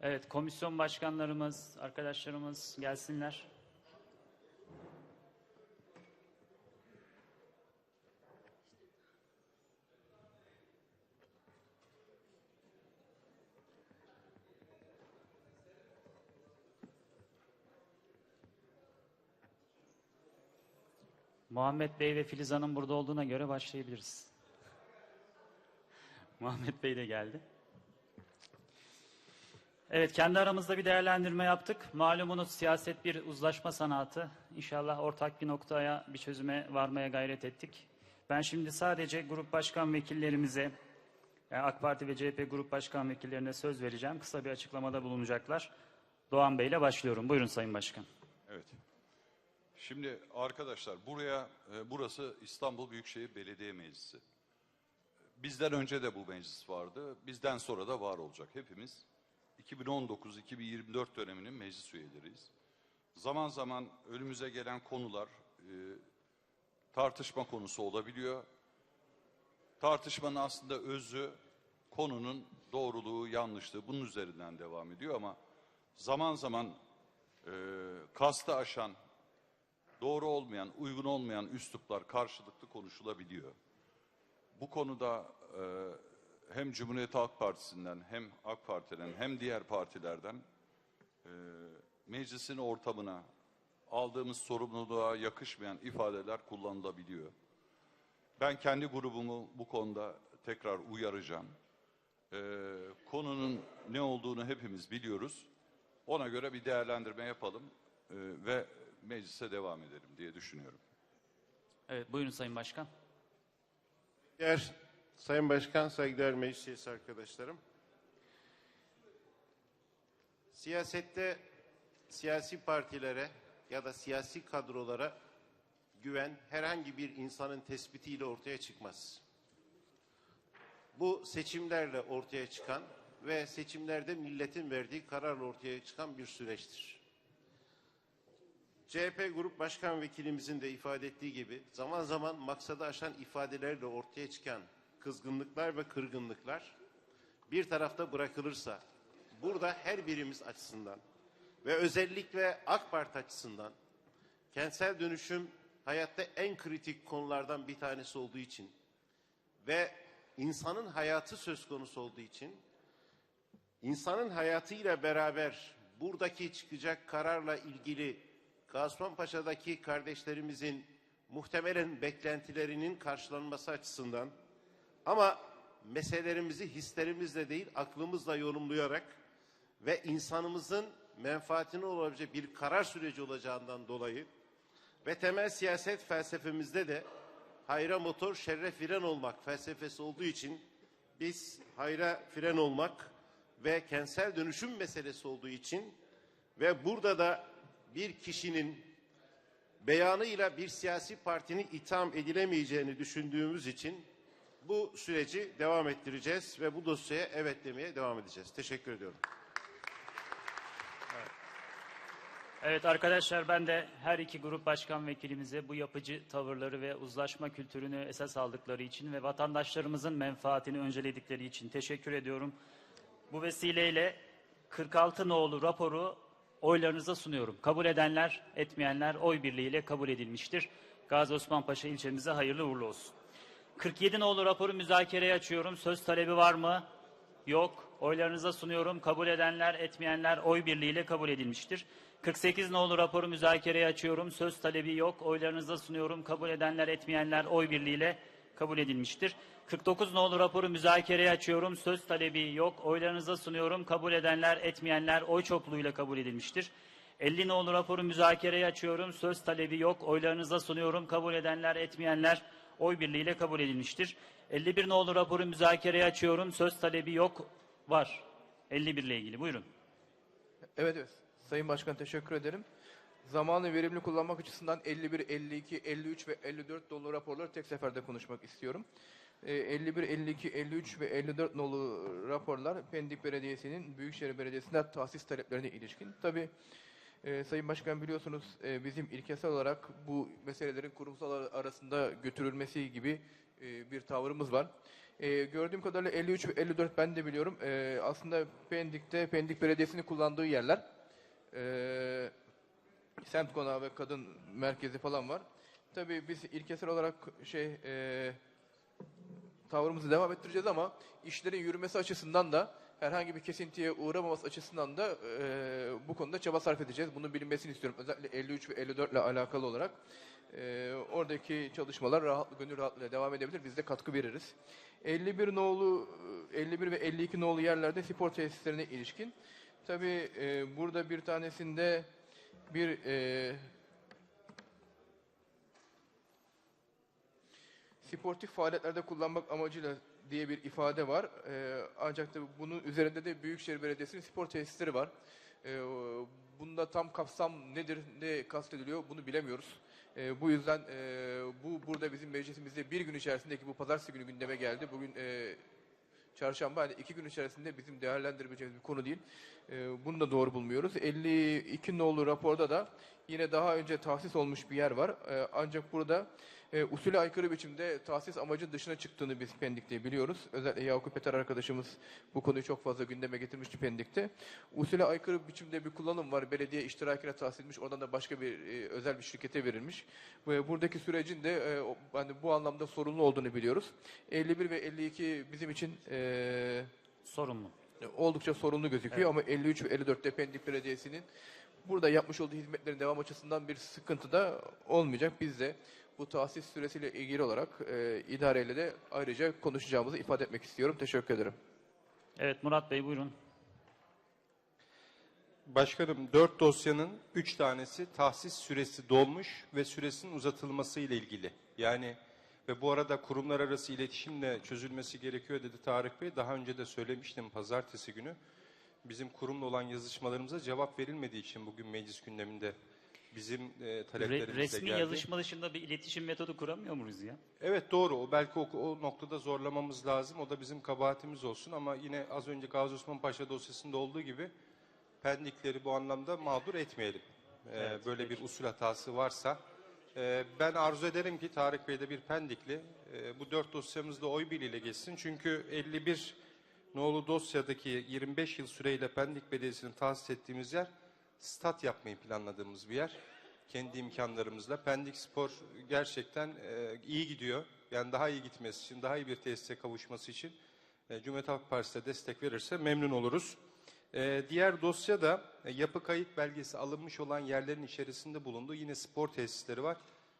Evet, komisyon başkanlarımız, arkadaşlarımız gelsinler. Muhammed Bey ve Filiz Hanım burada olduğuna göre başlayabiliriz. Muhammed Bey de geldi. Evet, kendi aramızda bir değerlendirme yaptık. Malumunuz siyaset bir uzlaşma sanatı. İnşallah ortak bir noktaya, bir çözüme varmaya gayret ettik. Ben şimdi sadece grup başkan vekillerimize, yani AK Parti ve CHP grup başkan vekillerine söz vereceğim. Kısa bir açıklamada bulunacaklar. Doğan Bey ile başlıyorum. Buyurun Sayın Başkan. Evet. Şimdi arkadaşlar buraya e, burası İstanbul Büyükşehir Belediye Meclisi. Bizden önce de bu meclis vardı. Bizden sonra da var olacak. Hepimiz 2019-2024 döneminin meclis üyeleriyiz. Zaman zaman önümüze gelen konular e, tartışma konusu olabiliyor. Tartışmanın aslında özü konunun doğruluğu, yanlışlığı bunun üzerinden devam ediyor ama zaman zaman e, kastı aşan, doğru olmayan, uygun olmayan üsluplar karşılıklı konuşulabiliyor. Bu konuda e, hem Cumhuriyet Halk Partisi'nden hem AK Parti'den hem diğer partilerden e, meclisin ortamına aldığımız sorumluluğa yakışmayan ifadeler kullanılabiliyor. Ben kendi grubumu bu konuda tekrar uyaracağım. E, konunun ne olduğunu hepimiz biliyoruz. Ona göre bir değerlendirme yapalım e, ve meclise devam edelim diye düşünüyorum. Evet, buyurun Sayın Başkan. Değer Sayın Başkan, saygıdeğer meclis üyesi arkadaşlarım. Siyasette siyasi partilere ya da siyasi kadrolara güven herhangi bir insanın tespitiyle ortaya çıkmaz. Bu seçimlerle ortaya çıkan ve seçimlerde milletin verdiği kararla ortaya çıkan bir süreçtir. CHP Grup Başkan Vekilimizin de ifade ettiği gibi zaman zaman maksadı aşan ifadelerle ortaya çıkan kızgınlıklar ve kırgınlıklar bir tarafta bırakılırsa burada her birimiz açısından ve özellikle AK Parti açısından kentsel dönüşüm hayatta en kritik konulardan bir tanesi olduğu için ve insanın hayatı söz konusu olduğu için insanın hayatıyla beraber buradaki çıkacak kararla ilgili Paşa'daki kardeşlerimizin muhtemelen beklentilerinin karşılanması açısından ama meselelerimizi hislerimizle değil aklımızla yorumlayarak ve insanımızın menfaatine olabilecek bir karar süreci olacağından dolayı ve temel siyaset felsefemizde de hayra motor şerre fren olmak felsefesi olduğu için biz hayra fren olmak ve kentsel dönüşüm meselesi olduğu için ve burada da bir kişinin beyanıyla bir siyasi partinin itham edilemeyeceğini düşündüğümüz için bu süreci devam ettireceğiz ve bu dosyaya evet demeye devam edeceğiz. Teşekkür ediyorum. Evet arkadaşlar ben de her iki grup başkan vekilimize bu yapıcı tavırları ve uzlaşma kültürünü esas aldıkları için ve vatandaşlarımızın menfaatini önceledikleri için teşekkür ediyorum. Bu vesileyle 46 nolu raporu oylarınıza sunuyorum. Kabul edenler, etmeyenler oy birliğiyle kabul edilmiştir. Gazi Osman Paşa ilçemize hayırlı uğurlu olsun. 47 nolu raporu müzakereye açıyorum. Söz talebi var mı? Yok. Oylarınıza sunuyorum. Kabul edenler, etmeyenler oy birliğiyle kabul edilmiştir. 48 nolu raporu müzakereye açıyorum. Söz talebi yok. Oylarınıza sunuyorum. Kabul edenler, etmeyenler oy birliğiyle kabul edilmiştir. 49 nolu raporu müzakereye açıyorum. Söz talebi yok. Oylarınıza sunuyorum. Kabul edenler, etmeyenler oy çokluğuyla kabul edilmiştir. 50 nolu raporu müzakereye açıyorum. Söz talebi yok. Oylarınıza sunuyorum. Kabul edenler, etmeyenler oy birliğiyle kabul edilmiştir. 51 nolu raporu müzakereye açıyorum. Söz talebi yok. Var. 51 ile ilgili. Buyurun. Evet evet. Sayın Başkan teşekkür ederim. Zamanı verimli kullanmak açısından 51, 52, 53 ve 54 dolu raporları tek seferde konuşmak istiyorum. Ee, 51, 52, 53 ve 54 nolu raporlar Pendik Belediyesi'nin Büyükşehir Belediyesi'nde tahsis taleplerine ilişkin. Tabii e, Sayın Başkan biliyorsunuz e, bizim ilkesel olarak bu meselelerin kurumsal arasında götürülmesi gibi e, bir tavrımız var. E, gördüğüm kadarıyla 53 ve 54 ben de biliyorum. E, aslında Pendik'te Pendik Belediyesi'nin kullandığı yerler. E, semt konağı ve kadın merkezi falan var. Tabii biz ilkesel olarak şey e, tavrımızı devam ettireceğiz ama işlerin yürümesi açısından da herhangi bir kesintiye uğramaması açısından da e, bu konuda çaba sarf edeceğiz. Bunun bilinmesini istiyorum. Özellikle 53 ve 54 ile alakalı olarak e, oradaki çalışmalar rahat, gönül rahatlığıyla devam edebilir. Biz de katkı veririz. 51 nolu 51 ve 52 nolu yerlerde spor tesislerine ilişkin. Tabii e, burada bir tanesinde bir e, sportif faaliyetlerde kullanmak amacıyla diye bir ifade var. Ee, ancak tabii bunun üzerinde de Büyükşehir Belediyesi'nin spor tesisleri var. Ee, bunda tam kapsam nedir, ne kastediliyor bunu bilemiyoruz. Ee, bu yüzden e, bu burada bizim meclisimizde bir gün içerisindeki bu pazartesi günü gündeme geldi. Bugün e, çarşamba hani iki gün içerisinde bizim değerlendirebileceğimiz bir konu değil. Ee, bunu da doğru bulmuyoruz. 52 nolu raporda da yine daha önce tahsis olmuş bir yer var. Ee, ancak burada e, usule aykırı biçimde tahsis amacın dışına çıktığını biz Pendik'te biliyoruz. Özellikle Yakup Peter arkadaşımız bu konuyu çok fazla gündeme getirmişti Pendik'te. Usule aykırı biçimde bir kullanım var. Belediye iştirakine tahsis edilmiş. Oradan da başka bir e, özel bir şirkete verilmiş. Ve buradaki sürecin de e, hani bu anlamda sorunlu olduğunu biliyoruz. 51 ve 52 bizim için e, Sorumlu. oldukça sorunlu gözüküyor ama 53 ve 54'te Pendik Belediyesi'nin burada yapmış olduğu hizmetlerin devam açısından bir sıkıntı da olmayacak. Biz de bu tahsis süresiyle ilgili olarak e, idareyle de ayrıca konuşacağımızı ifade etmek istiyorum. Teşekkür ederim. Evet Murat Bey buyurun. Başkanım, dört dosyanın üç tanesi tahsis süresi dolmuş ve süresinin uzatılması ile ilgili. Yani ve bu arada kurumlar arası iletişimle çözülmesi gerekiyor dedi Tarık Bey. Daha önce de söylemiştim pazartesi günü. Bizim kurumla olan yazışmalarımıza cevap verilmediği için bugün meclis gündeminde bizim e, Re- taleplerimiz de resmi geldi. yazışma dışında bir iletişim metodu kuramıyor muyuz ya? Evet doğru. O belki o, o noktada zorlamamız lazım. O da bizim kabahatimiz olsun ama yine az önce Gazi Osman Paşa dosyasında olduğu gibi pendikleri bu anlamda mağdur etmeyelim. Ee, Evet, böyle bir usul hatası varsa. Ee, ben arzu ederim ki Tarık Bey de bir pendikli. Ee, bu dört dosyamızda oy birliğiyle geçsin. Çünkü 51 nolu dosyadaki 25 yıl süreyle Pendik Belediyesi'nin tahsis ettiğimiz yer stat yapmayı planladığımız bir yer. Kendi imkanlarımızla. Pendik Spor gerçekten e, iyi gidiyor. Yani daha iyi gitmesi için, daha iyi bir tesise kavuşması için e, Cumhuriyet Halk Partisi de destek verirse memnun oluruz. E, diğer dosya da e, yapı kayıt belgesi alınmış olan yerlerin içerisinde bulunduğu yine spor tesisleri var.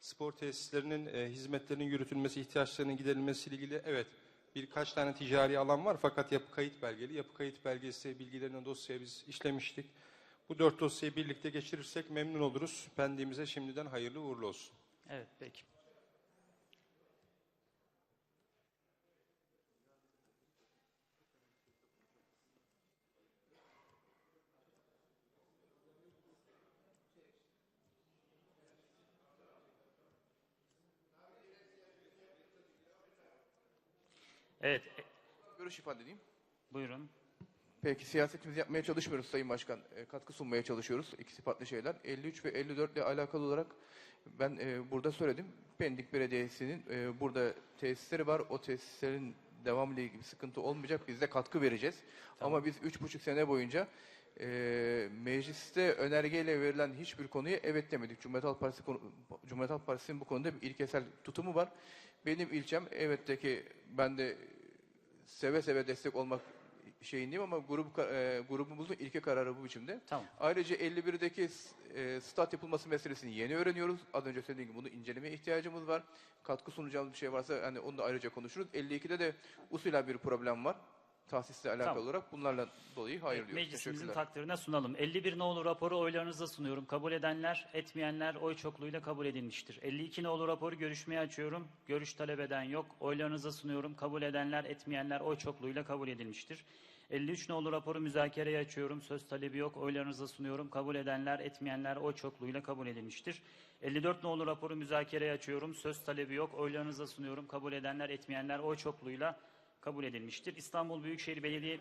Spor tesislerinin e, hizmetlerinin yürütülmesi, ihtiyaçlarının giderilmesiyle ilgili evet birkaç tane ticari alan var fakat yapı kayıt belgeli. Yapı kayıt belgesi bilgilerini dosyaya biz işlemiştik. Bu dört dosyayı birlikte geçirirsek memnun oluruz. Pendimize şimdiden hayırlı uğurlu olsun. Evet peki. Evet, Görüş ifade edeyim. buyurun. Peki siyasetimizi yapmaya çalışmıyoruz Sayın Başkan. E, katkı sunmaya çalışıyoruz. İkisi farklı şeyler. 53 ve 54 ile alakalı olarak ben e, burada söyledim. Pendik Belediyesi'nin e, burada tesisleri var. O tesislerin devamlı ilgili bir sıkıntı olmayacak. Biz de katkı vereceğiz. Ama biz üç buçuk sene boyunca e, mecliste önergeyle verilen hiçbir konuya evet demedik. Cumhuriyet Halk Partisi konu- Cumhuriyet Halk Partisi'nin bu konuda bir ilkesel tutumu var. Benim ilçem evetteki ben de seve seve destek olmak şeyindeyim ama grup e, grubumuzun ilke kararı bu biçimde. Tamam. Ayrıca 51'deki e, stat yapılması meselesini yeni öğreniyoruz. Az önce söylediğim gibi bunu incelemeye ihtiyacımız var. Katkı sunacağımız bir şey varsa hani onu da ayrıca konuşuruz. 52'de de usulen bir problem var. Tahsisle alakalı Tamam. olarak bunlarla dolayı hayır diyoruz. Meclisimizin takdirine sunalım. 51 nolu raporu oylarınıza sunuyorum. Kabul edenler, etmeyenler oy çokluğuyla kabul edilmiştir. 52 nolu raporu görüşmeye açıyorum. Görüş talep eden yok. Oylarınıza sunuyorum. Kabul edenler, etmeyenler oy çokluğuyla kabul edilmiştir. 53 nolu raporu müzakereye açıyorum. Söz talebi yok. Oylarınıza sunuyorum. Kabul edenler, etmeyenler oy çokluğuyla kabul edilmiştir. 54 nolu raporu müzakereye açıyorum. Söz talebi yok. Oylarınıza sunuyorum. Kabul edenler, etmeyenler oy çokluğuyla kabul edilmiştir. İstanbul Büyükşehir Belediye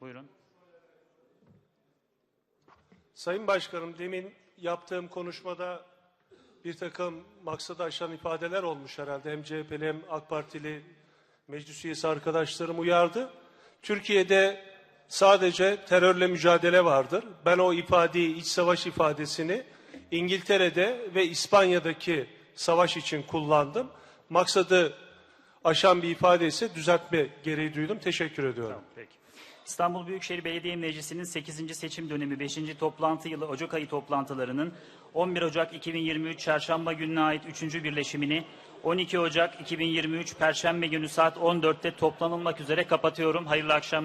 Buyurun. Sayın Başkanım demin yaptığım konuşmada bir takım maksadı aşan ifadeler olmuş herhalde. Hem CHP'li hem AK Partili meclis üyesi arkadaşlarım uyardı. Türkiye'de sadece terörle mücadele vardır. Ben o ifadeyi, iç savaş ifadesini İngiltere'de ve İspanya'daki savaş için kullandım. Maksadı aşan bir ifade ise düzeltme gereği duydum. Teşekkür ediyorum. Tamam, peki. İstanbul Büyükşehir Belediye Meclisi'nin 8. seçim dönemi 5. toplantı yılı Ocak ayı toplantılarının 11 Ocak 2023 Çarşamba gününe ait 3. birleşimini 12 Ocak 2023 Perşembe günü saat 14'te toplanılmak üzere kapatıyorum. Hayırlı akşamlar.